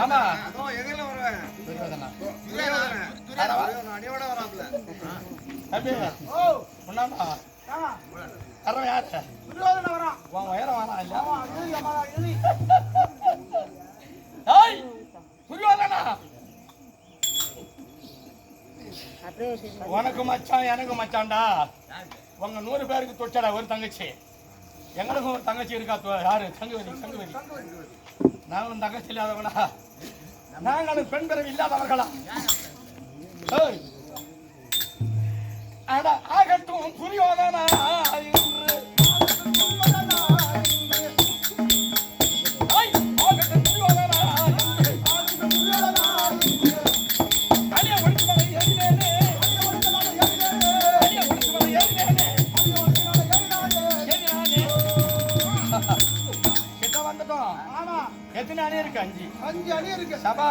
ஆமா அதோ எதிரில வருவேன். இல்ல அடியோட வராப்ல தம்பி. ஓ ஆ. தரவன் யாரு? துரியோதன வரான். உன் உயரம் அம்மா இழி ஏய் துரியோதனா உனக்கு மச்சான் எனக்கு மச்சான்டா. உங்க நூறு பேருக்கு தொச்சடா ஒரு தங்கச்சி. எங்களுக்கும் ஒரு தங்கச்சி இருக்கா யாரு? சங்குவதி சங்குவதி நாங்களும் தங்கச்சி இல்லாதவங்களா? நாங்களும் பெண் பிறவி இல்லாதவர்களா? அட ஆகட்டும் துரியோதனா எத்தனை அணி இருக்கு? அஞ்சு. அஞ்சு அடி இருக்கு. சபா